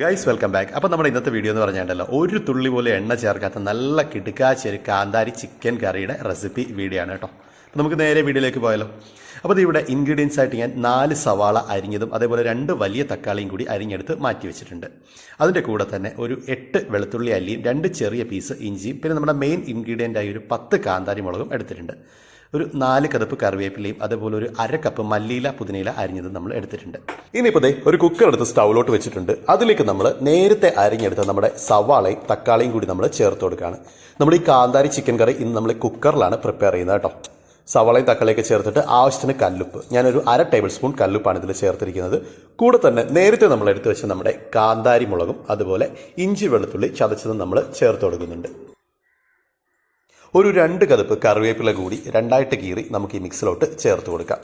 Guys welcome back അപ്പോൾ നമ്മുടെ ഇന്നത്തെ വീഡിയോ എന്ന് പറഞ്ഞാൽ ഒരു തുള്ളി പോലെ എണ്ണ ചേർക്കാത്ത നല്ല കിടുക്കാച്ചെരി കാന്താരി ചിക്കൻ കറിയുടെ റെസിപ്പി വീഡിയോ ആണ് കേട്ടോ. അപ്പോൾ നമുക്ക് നേരെ വീഡിയോയിലേക്ക് പോയാലോ. അപ്പോൾ ഇവിടെ ഇൻഗ്രീഡിയൻസ് ആയിട്ട് ഞാൻ നാല് സവാള അരിഞ്ഞതും അതേപോലെ രണ്ട് വലിയ തക്കാളിയും കൂടി അരിഞ്ഞെടുത്ത് മാറ്റി വെച്ചിട്ടുണ്ട്. അതിന്റെ കൂടെ തന്നെ ഒരു എട്ട് വെളുത്തുള്ളി അല്ലിയും രണ്ട് ചെറിയ പീസ് ഇഞ്ചിയും പിന്നെ നമ്മുടെ മെയിൻ ഇൻഗ്രീഡിയന്റ് ആയി ഒരു പത്ത് കാന്താരി മുളകും എടുത്തിട്ടുണ്ട്. ഒരു നാല് കതപ്പ് കറിവേപ്പിലയും അതുപോലെ ഒരു അര കപ്പ് മല്ലിയില പുതിനയില അരിഞ്ഞത് നമ്മൾ എടുത്തിട്ടുണ്ട്. ഇനിയിപ്പോൾ ദേ ഒരു കുക്കർ എടുത്ത് സ്റ്റൗവിലോട്ട് വെച്ചിട്ടുണ്ട്. അതിലേക്ക് നമ്മൾ നേരത്തെ അരിഞ്ഞെടുത്ത നമ്മുടെ സവാളയും തക്കാളിയും കൂടി നമ്മൾ ചേർത്ത് കൊടുക്കുകയാണ്. നമ്മൾ ഈ കാന്താരി ചിക്കൻ കറി ഇന്ന് നമ്മൾ കുക്കറിലാണ് പ്രിപ്പയർ ചെയ്യുന്നത് കേട്ടോ. സവാളയും തക്കാളിയൊക്കെ ചേർത്തിട്ട് ആവശ്യത്തിന് കല്ലുപ്പ്. ഞാനൊരു അര ടേബിൾ സ്പൂൺ കല്ലുപ്പാണ് ഇതിൽ ചേർത്തിരിക്കുന്നത്. കൂടെ തന്നെ നേരത്തെ നമ്മൾ എടുത്തു വെച്ച നമ്മുടെ കാന്താരി മുളകും അതുപോലെ ഇഞ്ചി വെളുത്തുള്ളി ചതച്ചതും നമ്മൾ ചേർത്ത് കൊടുക്കുന്നുണ്ട്. ഒരു രണ്ട് കതുപ്പ് കറിവേപ്പില കൂടി രണ്ടായിട്ട് കീറി നമുക്ക് ഈ മിക്സിലോട്ട് ചേർത്ത് കൊടുക്കാം.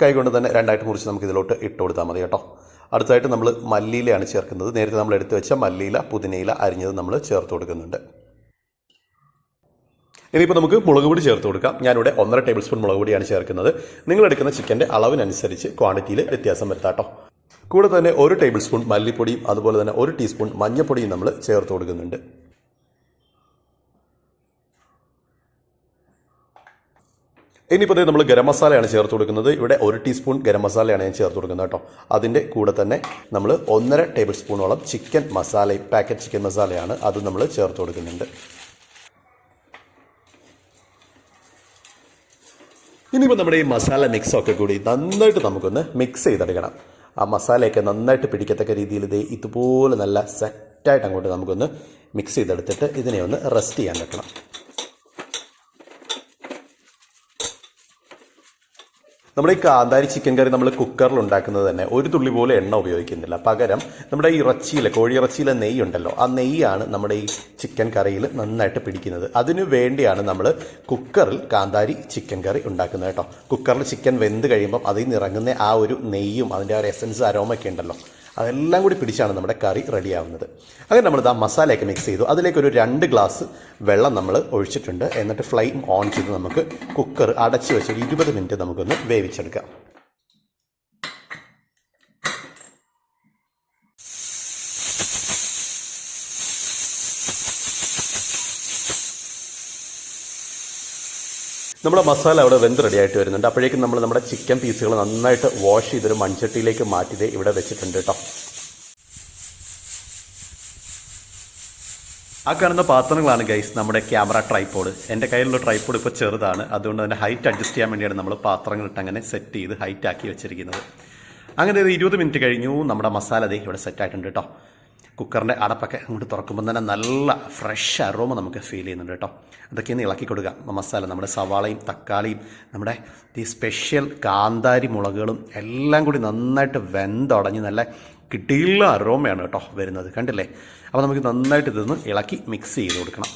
കൈകൊണ്ട് തന്നെ രണ്ടായിട്ട് മുറിച്ച് നമുക്ക് ഇതിലോട്ട് ഇട്ട് കൊടുത്താൽ മതി കേട്ടോ. അടുത്തായിട്ട് നമ്മൾ മല്ലിയിലയാണ് ചേർക്കുന്നത്. നേരത്തെ നമ്മൾ എടുത്തു വെച്ച മല്ലിയില പുതിനയില അരിഞ്ഞത് നമ്മൾ ചേർത്ത് കൊടുക്കുന്നുണ്ട്. ഇനിയിപ്പോൾ നമുക്ക് മുളക് പൊടി ചേർത്ത് കൊടുക്കാം. ഞാനിവിടെ ഒന്നര ടേബിൾ സ്പൂൺ മുളക് പൊടിയാണ് ചേർക്കുന്നത്. നിങ്ങൾ എടുക്കുന്ന ചിക്കന്റെ അളവിനനുസരിച്ച് ക്വാണ്ടിറ്റിയിൽ വ്യത്യാസം വരുത്താട്ടോ കൂടെ തന്നെ ഒരു ടേബിൾ സ്പൂൺ മല്ലിപ്പൊടിയും അതുപോലെ തന്നെ ഒരു ടീസ്പൂൺ മഞ്ഞൾപ്പൊടിയും നമ്മൾ ചേർത്ത് കൊടുക്കുന്നുണ്ട്. ഇനിയിപ്പോൾ നമ്മൾ ഗരം മസാലയാണ് ചേർത്ത് കൊടുക്കുന്നത്. ഇവിടെ ഒരു ടീസ്പൂൺ ഗരം മസാലയാണ് ഞാൻ ചേർത്ത് കൊടുക്കുന്നത് കേട്ടോ. അതിന്റെ കൂടെ തന്നെ നമ്മൾ ഒന്നര ടേബിൾ സ്പൂണോളം ചിക്കൻ മസാലയും പാക്കറ്റ് ചിക്കൻ മസാലയാണ് അത് നമ്മൾ ചേർത്ത് കൊടുക്കുന്നുണ്ട്. ഇനിയിപ്പോൾ നമ്മുടെ ഈ മസാല മിക്സൊക്കെ കൂടി നന്നായിട്ട് നമുക്കൊന്ന് മിക്സ് ചെയ്തെടുക്കണം. ആ മസാലയൊക്കെ നന്നായിട്ട് പിടിക്കത്തക്ക രീതിയിൽ ഇത് ഇതുപോലെ നല്ല സെറ്റായിട്ട് അങ്ങോട്ട് നമുക്കൊന്ന് മിക്സ് ചെയ്തെടുത്തിട്ട് ഇതിനെ ഒന്ന് റെസ്റ്റ് ചെയ്യാൻ വെക്കണം. നമ്മുടെ ഈ കാന്താരി ചിക്കൻ കറി നമ്മൾ കുക്കറിൽ ഉണ്ടാക്കുന്നത് തന്നെ ഒരു തുള്ളി പോലെ എണ്ണ ഉപയോഗിക്കുന്നില്ല. പകരം നമ്മുടെ ഈ ഇറച്ചിയിലെ കോഴി ഇറച്ചിയിലെ നെയ്യ് ഉണ്ടല്ലോ ആ നെയ്യാണ് നമ്മുടെ ഈ ചിക്കൻ കറിയിൽ നന്നായിട്ട് പിടിക്കുന്നത്. അതിനു വേണ്ടിയാണ് നമ്മൾ കുക്കറിൽ കാന്താരി ചിക്കൻ കറി ഉണ്ടാക്കുന്നത് കേട്ടോ. കുക്കറിൽ ചിക്കൻ വെന്ത് കഴിയുമ്പം അതിൽ നിന്ന് ഇറങ്ങുന്ന ആ ഒരു നെയ്യും അതിന്റെ ആ ഒരു എസൻസ് അരോമൊക്കെ ഉണ്ടല്ലോ അതെല്ലാം കൂടി പിടിച്ചാണ് നമ്മുടെ കറി റെഡിയാവുന്നത്. അങ്ങനെ നമ്മൾ ആ മസാലയൊക്കെ മിക്സ് ചെയ്തു. അതിലേക്ക് ഒരു രണ്ട് ഗ്ലാസ് വെള്ളം നമ്മൾ ഒഴിച്ചിട്ടുണ്ട്. എന്നിട്ട് ഫ്ലെയിം ഓൺ ചെയ്ത് നമുക്ക് കുക്കർ അടച്ച് വെച്ച് ഒരു ഇരുപത് മിനിറ്റ് നമുക്കൊന്ന് വേവിച്ചെടുക്കാം. നമ്മുടെ മസാല അവിടെ വെന്ത് റെഡി ആയിട്ട് വരുന്നുണ്ട്. അപ്പോഴേക്കും നമ്മൾ നമ്മുടെ ചിക്കൻ പീസുകൾ നന്നായിട്ട് വാഷ് ചെയ്തൊരു മൺചട്ടിയിലേക്ക് മാറ്റിയത് ഇവിടെ വെച്ചിട്ടുണ്ട് കേട്ടോ ആ കാണുന്ന പാത്രങ്ങളാണ് ഗൈസ് നമ്മുടെ ക്യാമറ ട്രൈപ്പോഡ് എന്റെ കയ്യിലുള്ള ട്രൈപ്പോഡ് ഇപ്പോൾ ചെറുതാണ്. അതുകൊണ്ട് തന്നെ ഹൈറ്റ് അഡ്ജസ്റ്റ് ചെയ്യാൻ വേണ്ടിയാണ് നമ്മൾ പാത്രങ്ങൾ ഇട്ട് അങ്ങനെ സെറ്റ് ചെയ്ത് ഹൈറ്റ് ആക്കി വെച്ചിരിക്കുന്നത്. അങ്ങനെ ഒരു ഇരുപത് മിനിറ്റ് കഴിഞ്ഞു. നമ്മുടെ മസാല ദേ ഇവിടെ സെറ്റ് ആയിട്ടുണ്ട് കേട്ടോ കുക്കറിന്റെ അടപ്പൊക്കെ അങ്ങോട്ട് തുറക്കുമ്പോൾ തന്നെ നല്ല ഫ്രഷ് അറോമ നമുക്ക് ഫീൽ ചെയ്യുന്നുണ്ട് കേട്ടോ. അതൊക്കെ ഒന്ന് ഇളക്കി കൊടുക്കുക മസാല നമ്മുടെ സവാളയും തക്കാളിയും നമ്മുടെ ഈ സ്പെഷ്യൽ കാന്താരി മുളകുകളും എല്ലാം കൂടി നന്നായിട്ട് വെന്തുടഞ്ഞ് നല്ല കിട്ടിയുള്ള അറോമയാണ് കേട്ടോ വരുന്നത്. കണ്ടില്ലേ? അപ്പോൾ നമുക്ക് നന്നായിട്ട് ഇതൊന്ന് ഇളക്കി മിക്സ് ചെയ്ത് കൊടുക്കണം.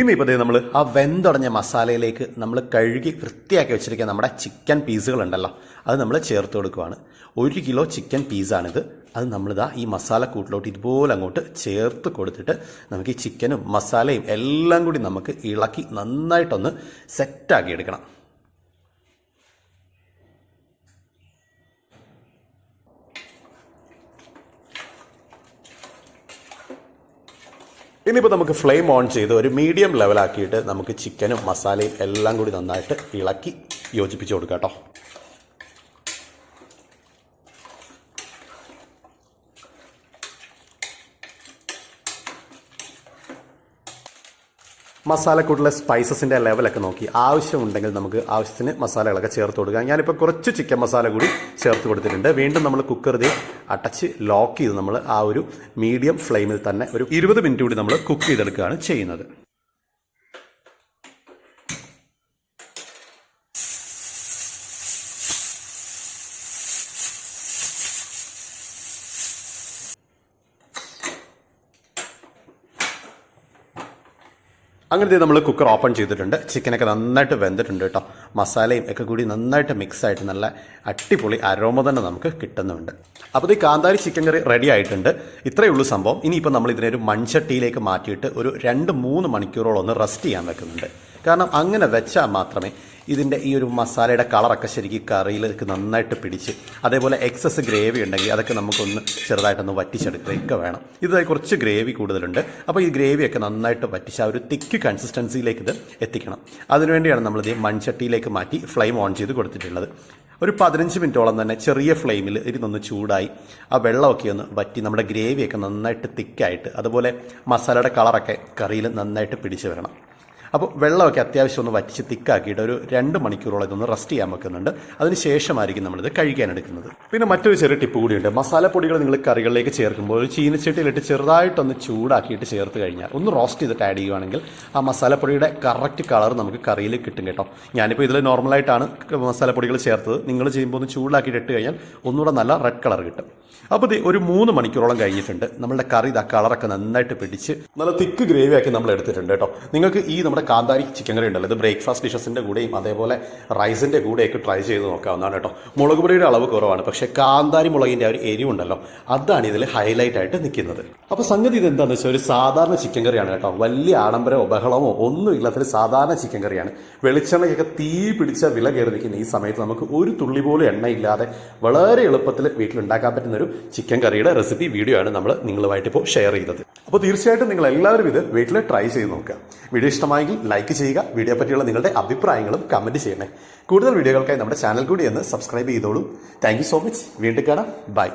ഇനിയിപ്പോൾ നമ്മൾ ആ വെന്തുടഞ്ഞ മസാലയിലേക്ക് നമ്മൾ കഴുകി വൃത്തിയാക്കി വെച്ചിരിക്കുന്ന നമ്മുടെ ചിക്കൻ പീസുകളുണ്ടല്ലോ. അത് നമ്മൾ ചേർത്ത് കൊടുക്കുവാണ്. ഒരു കിലോ ചിക്കൻ പീസാണിത്. അത് നമ്മളിതാ ഈ മസാല കൂട്ടിലോട്ട് ഇതുപോലെ അങ്ങോട്ട് ചേർത്ത് കൊടുത്തിട്ട് നമുക്ക് ഈ ചിക്കനും മസാലയും എല്ലാം കൂടി നമുക്ക് ഇളക്കി നന്നായിട്ടൊന്ന് സെറ്റാക്കി എടുക്കണം. ഇനിയിപ്പോൾ നമുക്ക് ഫ്ലെയിം ഓൺ ചെയ്ത് ഒരു മീഡിയം ലെവലാക്കിയിട്ട് നമുക്ക് ചിക്കനും മസാലയും എല്ലാം കൂടി നന്നായിട്ട് ഇളക്കി യോജിപ്പിച്ച് കൊടുക്കാം കേട്ടോ. മസാലക്കൂട്ടിലെ സ്പൈസസിന്റെ ലെവലൊക്കെ നോക്കി. ആവശ്യമുണ്ടെങ്കിൽ നമുക്ക് ആവശ്യത്തിന് മസാലകളൊക്കെ ചേർത്ത് കൊടുക്കുക ഞാനിപ്പോൾ കുറച്ച് ചിക്കൻ മസാല കൂടി ചേർത്ത് കൊടുത്തിട്ടുണ്ട്. വീണ്ടും നമ്മൾ കുക്കറിൽ അടച്ച് ലോക്ക് ചെയ്ത് നമ്മൾ ആ ഒരു മീഡിയം ഫ്ലെയിമിൽ തന്നെ ഒരു ഇരുപത് മിനിറ്റ് കൂടി നമ്മൾ കുക്ക് ചെയ്തെടുക്കുകയാണ് ചെയ്യുന്നത്. അങ്ങനത്തെ നമ്മൾ കുക്കർ ഓപ്പൺ ചെയ്തിട്ടുണ്ട്. ചിക്കനൊക്കെ നന്നായിട്ട് വെന്തിട്ടുണ്ട് കേട്ടോ. മസാലയും ഒക്കെ കൂടി നന്നായിട്ട് മിക്സ് ആയിട്ട് നല്ല അടിപൊളി അരോമ തന്നെ നമുക്ക് കിട്ടുന്നുണ്ട്. അപ്പോൾ ഈ കാന്താരി ചിക്കൻ കറി റെഡി ആയിട്ടുണ്ട്. ഇത്രയേ ഉള്ളൂ സംഭവം. ഇനിയിപ്പോൾ നമ്മൾ ഇതിനെ ഒരു മൺചട്ടിയിലേക്ക് മാറ്റിയിട്ട് ഒരു രണ്ട് മൂന്ന് മണിക്കൂറോളം ഒന്ന് റെസ്റ്റ് ചെയ്യാൻ വെക്കുന്നുണ്ട്. കാരണം അങ്ങനെ വെച്ചാൽ മാത്രമേ ഇതിന്റെ ഈ ഒരു മസാലയുടെ കളറൊക്കെ ശരിക്കും കറിയിലേക്ക് നന്നായിട്ട് പിടിച്ച് അതേപോലെ എക്സസ് ഗ്രേവി ഉണ്ടെങ്കിൽ അതൊക്കെ നമുക്കൊന്ന് ചെറുതായിട്ടൊന്ന് വറ്റിച്ചെടുക്കുകയൊക്കെ വേണം. ഇത് കുറച്ച് ഗ്രേവി കൂടുതലുണ്ട്. അപ്പോൾ ഈ ഗ്രേവിയൊക്കെ നന്നായിട്ട് വറ്റിച്ച് ആ ഒരു തിക്ക് കൺസിസ്റ്റൻസിയിലേക്ക് ഇത് എത്തിക്കണം. അതിനുവേണ്ടിയാണ് നമ്മളിത് മൺചട്ടിയിലേക്ക് മാറ്റി ഫ്ലെയിം ഓൺ ചെയ്ത് കൊടുത്തിട്ടുള്ളത്. ഒരു പതിനഞ്ച് മിനിറ്റോളം തന്നെ ചെറിയ ഫ്ലെയിമിൽ ഇരുന്നൊന്ന് ചൂടായി ആ വെള്ളമൊക്കെ ഒന്ന് വറ്റി നമ്മുടെ ഗ്രേവിയൊക്കെ നന്നായിട്ട് തിക്കായിട്ട് അതുപോലെ മസാലയുടെ കളറൊക്കെ കറിയിൽ നന്നായിട്ട് പിടിച്ച് വരണം. അപ്പോൾ വെള്ളമൊക്കെ അത്യാവശ്യം ഒന്ന് വറ്റിച്ച് തിക്കാക്കിയിട്ട് ഒരു രണ്ട് മണിക്കൂറോളം ഇതൊന്ന് റെസ്റ്റ് ചെയ്യാൻ വെക്കുന്നുണ്ട്. അതിന് ശേഷമായിരിക്കും നമ്മളിത് കഴിക്കാൻ എടുക്കുന്നത്. പിന്നെ മറ്റൊരു ചെറിയ ടിപ്പ് കൂടിയുണ്ട്. മസാലപ്പൊടികൾ നിങ്ങൾ കറികളിലേക്ക് ചേർക്കുമ്പോൾ ഒരു ചീനച്ചട്ടിയിലിട്ട് ചെറുതായിട്ടൊന്ന് ചൂടാക്കിയിട്ട് ചേർത്ത് കഴിഞ്ഞാൽ ഒന്ന് റോസ്റ്റ് ചെയ്തിട്ട് ആഡ് ചെയ്യുവാണെങ്കിൽ ആ മസാലപ്പൊടിയുടെ കറക്റ്റ് കളർ നമുക്ക് കറിയിൽ കിട്ടും കേട്ടോ. ഞാനിപ്പോൾ ഇതിൽ നോർമലായിട്ടാണ് മസാലപ്പൊടികൾ ചേർത്തത്. നിങ്ങൾ ചെയ്യുമ്പോൾ ഒന്ന് ചൂടാക്കിയിട്ട് ഇട്ട് കഴിഞ്ഞാൽ ഒന്നുകൂടെ നല്ല റെഡ് കളർ കിട്ടും. അപ്പോൾ ഇത് ഒരു മൂന്ന് മണിക്കൂറോളം കഴിഞ്ഞിട്ടുണ്ട്. നമ്മളുടെ കറി ഇതാ കളറൊക്കെ നന്നായിട്ട് പിടിച്ച് നല്ല തിക്ക് ഗ്രേവിയാക്കി നമ്മൾ എടുത്തിട്ടുണ്ട് കേട്ടോ. നിങ്ങൾക്ക് ഈ നമ്മുടെ കാന്താരി ചിക്കൻ കറി ഉണ്ടല്ലോ. ഇത് ബ്രേക്ക്ഫാസ്റ്റ് ഡിഷസിന്റെ കൂടെയും അതേപോലെ റൈസിന്റെ കൂടെയൊക്കെ ട്രൈ ചെയ്ത് നോക്കാവുന്നതാണ് കേട്ടോ. മുളക് പൊടിയുടെ അളവ് കുറവാണ്. പക്ഷേ കാന്താരി മുളകിന്റെ ഒരു എരിവുണ്ടല്ലോ അതാണ് ഇതിൽ ഹൈലൈറ്റ് ആയിട്ട് നിൽക്കുന്നത്. അപ്പോൾ സംഗതി ഇത് എന്താണെന്ന് വെച്ചാൽ ഒരു സാധാരണ ചിക്കൻ കറിയാണ് കേട്ടോ. വലിയ ആഡംബരമോ ബഹളമോ ഒന്നും ഇല്ലാത്തൊരു സാധാരണ ചിക്കൻ കറിയാണ്. വെളിച്ചെണ്ണയൊക്കെ തീ പിടിച്ച വില കയറി നിൽക്കുന്ന ഈ സമയത്ത് നമുക്ക് ഒരു തുള്ളി പോലും എണ്ണയില്ലാതെ വളരെ എളുപ്പത്തിൽ വീട്ടിലുണ്ടാക്കാൻ പറ്റുന്ന ഒരു ചിക്കൻ കറിയുടെ റെസിപ്പി വീഡിയോ ആണ് നമ്മൾ നിങ്ങളുമായിട്ട് ഇപ്പോൾ ഷെയർ ചെയ്തത്. അപ്പോൾ തീർച്ചയായിട്ടും നിങ്ങൾ എല്ലാവരും ഇത് വീട്ടിൽ ട്രൈ ചെയ്ത് നോക്കുക. വീഡിയോ ഇഷ്ടമായെങ്കിൽ ലൈക്ക് ചെയ്യുക വീഡിയോ പറ്റിയുള്ള നിങ്ങളുടെ അഭിപ്രായങ്ങളും കമന്റ് ചെയ്യണേ. കൂടുതൽ വീഡിയോകൾക്കായി നമ്മുടെ ചാനൽ കൂടി ഒന്ന് സബ്സ്ക്രൈബ് ചെയ്തോളൂ. താങ്ക് സോ മച്ച് വീണ്ടും കാണാം. ബൈ